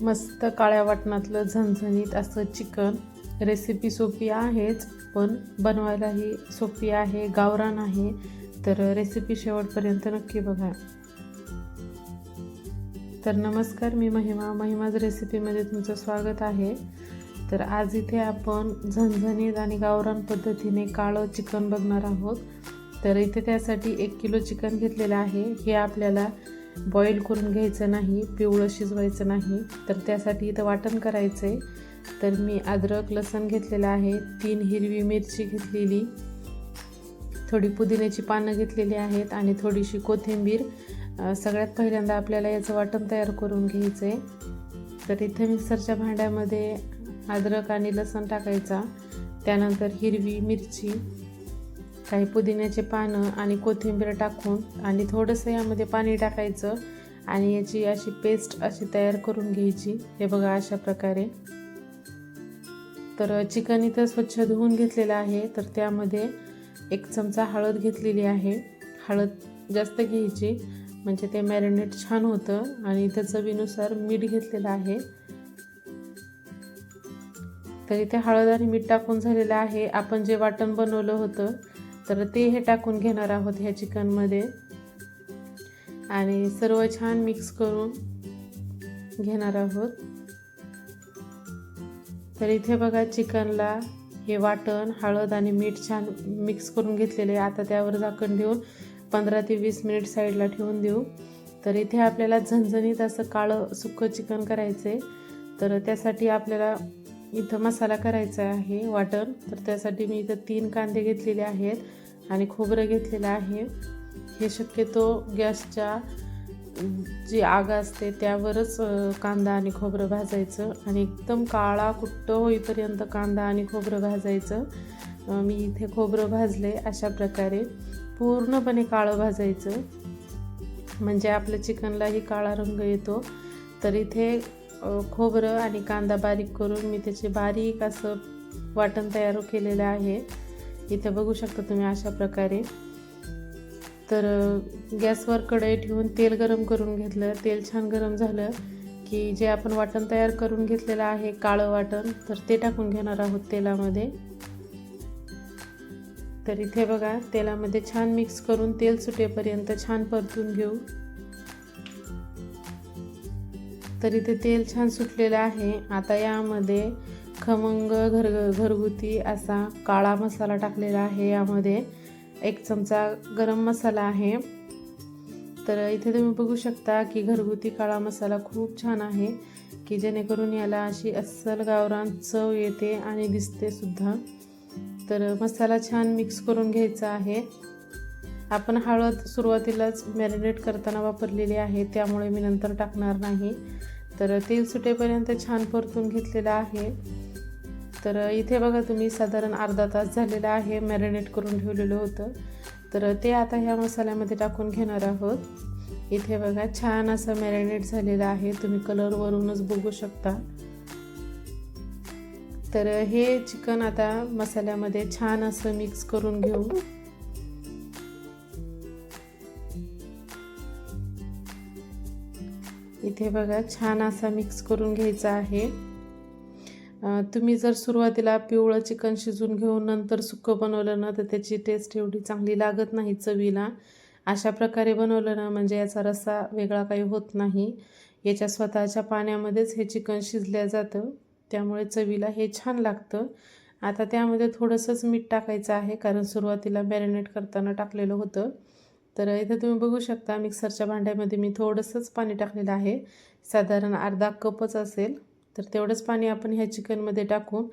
मस्त काळ्या वाटणातलं झणझणीत असं चिकन. रेसिपी सोपी आहेच पण बनवायलाही सोपी आहे गावरान आहे. तर रेसिपी शेवटपर्यंत नक्की बघा. तर नमस्कार मी महिमा. महिमाज रेसिपीमध्ये तुमचं स्वागत आहे. तर आज इथे आपण झणझणीत आणि गावरान पद्धतीने काळं चिकन बघणार आहोत. तर इथे त्यासाठी एक किलो चिकन घेतलेलं आहे. हे आपल्याला बॉईल करून घ्यायचं नाही पिवळं शिजवायचं नाही तर त्यासाठी इथं वाटण करायचं आहे तर मी अद्रक लसण घेतलेलं आहे तीन हिरवी मिरची घेतलेली थोडी पुदिन्याची पानं घेतलेली आहेत आणि थोडीशी कोथिंबीर. सगळ्यात पहिल्यांदा आपल्याला याचं वाटण तयार करून घ्यायचं आहे तर इथे मिक्सरच्या भांड्यामध्ये अद्रक आणि लसण टाकायचा. त्यानंतर हिरवी मिरची काही पुदिन्याचे पानं आणि कोथिंबीर टाकून आणि थोडंसं यामध्ये पाणी टाकायचं आणि याची अशी पेस्ट अशी तयार करून घ्यायची. हे बघा अशा प्रकारे. तर चिकन इथं स्वच्छ धुवून घेतलेलं आहे. तर त्यामध्ये एक चमचा हळद घेतलेली आहे. हळद जास्त घ्यायची म्हणजे ते मॅरिनेट छान होतं आणि इथं चवीनुसार मीठ घेतलेलं आहे. तर इथे हळद आणि मीठ टाकून झालेलं आहे. आपण जे वाटण बनवलं होतं तर ते हे टाकून घेणार आहोत ह्या चिकनमध्ये. आणि सर्व छान मिक्स करून घेणार आहोत. तर इथे बघा चिकनला हे वाटण हळद आणि मीठ छान मिक्स करून घेतलेले आता त्यावर झाकण देऊन पंधरा ते वीस मिनिट साईडला ठेवून देऊ. तर इथे आपल्याला झणझणीत असं काळं सुक्कं चिकन करायचं आहे तर त्यासाठी आपल्याला इथं मसाला करायचा आहे वाटण तर त्यासाठी मी इथं तीन कांदे घेतलेले आहेत आणि खोबरं घेतलेलं आहे. हे शक्यतो गॅसच्या जी आग असते त्यावरच कांदा आणि खोबरं भाजायचं. आणि एकदम काळा कुट्ट होईपर्यंत कांदा आणि खोबरं भाजायचं. मी इथे खोबरं भाजले अशा प्रकारे. पूर्णपणे काळं भाजायचं. म्हणजे आपल्या चिकनलाही काळा रंग येतो. तर इथे खोबरं आणि कांदा बारीक करून मी त्याचे बारीक असं वाटण तयार केलेलं आहे. इथे बघू शकता तुम्ही अशा प्रकारे. तर गॅसवर कढई ठेवून तेल गरम करून घेतलं. तेल छान गरम झालं की जे आपण वाटण तयार करून घेतलेलं आहे काळं वाटण तर ते टाकून घेणार आहोत तेलामध्ये. तर इथे बघा तेलामध्ये छान मिक्स करून तेल सुटेपर्यंत छान परतून घेऊ. तर इथे तेल छान सुटलेलं आहे. आता यामध्ये खमंग घर घरगुती असा काळा मसाला टाकलेला आहे. यामध्ये एक चमचा गरम मसाला आहे. तर इथे तुम्ही बघू शकता की घरगुती काळा मसाला खूप छान आहे की जेणेकरून याला अशी अस्सल गावरान चव येते आणि दिसते सुद्धा. तर मसाला छान मिक्स करून घ्यायचा आहे. आपण हळद सुरुवातीलाच मॅरिनेट करताना वापरलेली आहे त्यामुळे मी नंतर टाकणार नाही. तर तेल सुटेपर्यंत छान परतून घेतलेलं आहे. तर इथे बघा तुम्ही साधारण अर्धा तास झालेला आहे मॅरिनेट करून ठेवलेलं होतं. तर ते आता ह्या मसाल्यामध्ये टाकून घेणार आहोत. इथे बघा छान असं मॅरिनेट झालेलं आहे. तुम्ही कलरवरूनच बघू शकता. तर हे चिकन आता मसाल्यामध्ये छान असं मिक्स करून घेऊ. इथे बघा छान असा मिक्स करून घ्यायचा आहे. तुम्ही जर सुरुवातीला पिवळं चिकन शिजून घेऊन नंतर सुक्कं बनवलं ना तर त्याची टेस्ट एवढी चांगली लागत नाही चवीला. अशा प्रकारे बनवलं ना म्हणजे याचा रस्सा वेगळा काही होत नाही. याच्या स्वतःच्या पाण्यामध्येच हे चिकन शिजल्या जातं. त्यामुळे चवीला हे छान लागतं. आता त्यामध्ये थोडंसंच मीठ टाकायचं आहे कारण सुरुवातीला मॅरिनेट करताना टाकलेलं होतं. तर इथं तुम्ही बघू शकता मिक्सरच्या भांड्यामध्ये मी थोडंसंच पाणी टाकलेलं आहे. साधारण अर्धा कपच असेल तर तेवढंच पाणी आपण ह्या चिकनमध्ये टाकून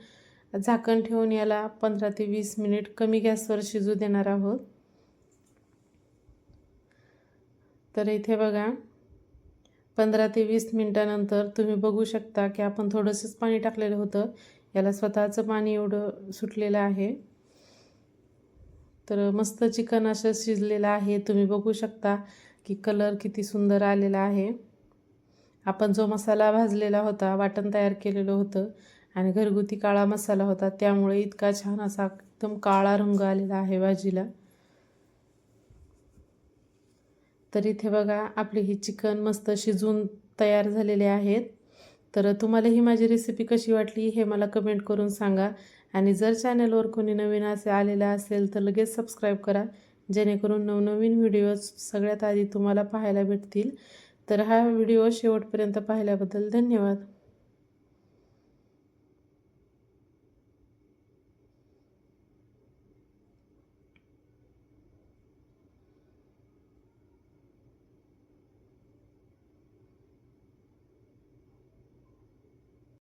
झाकण ठेवून याला पंधरा ते वीस मिनिट कमी गॅसवर शिजू देणार आहोत. तर इथे बघा पंधरा ते वीस मिनटानंतर तुम्ही बघू शकता की आपण थोडंसंच पाणी टाकलेलं होतं. याला स्वतःचं पाणी एवढं सुटलेलं आहे. तर मस्त चिकन असं शिजलेलं आहे. तुम्ही बघू शकता की कलर किती सुंदर आलेला आहे. आपण जो मसाला भाजलेला होता वाटण तयार केलेलं होतं आणि घरगुती काळा मसाला होता त्यामुळे इतका छान असा एकदम काळा रंग आलेला आहे भाजीला. तर इथे बघा आपली ही चिकन मस्त शिजून तयार झालेले आहेत. तर तुम्हाला ही माझी रेसिपी कशी वाटली हे मला कमेंट करून सांगा. आणि जर चॅनलवर कोणी नवीन असे आलेलं असेल तर लगेच सबस्क्राईब करा जेणेकरून नवनवीन व्हिडिओज सगळ्यात आधी तुम्हाला पाहायला भेटतील. तर हा व्हिडिओ शेवटपर्यंत पाहिल्याबद्दल धन्यवाद.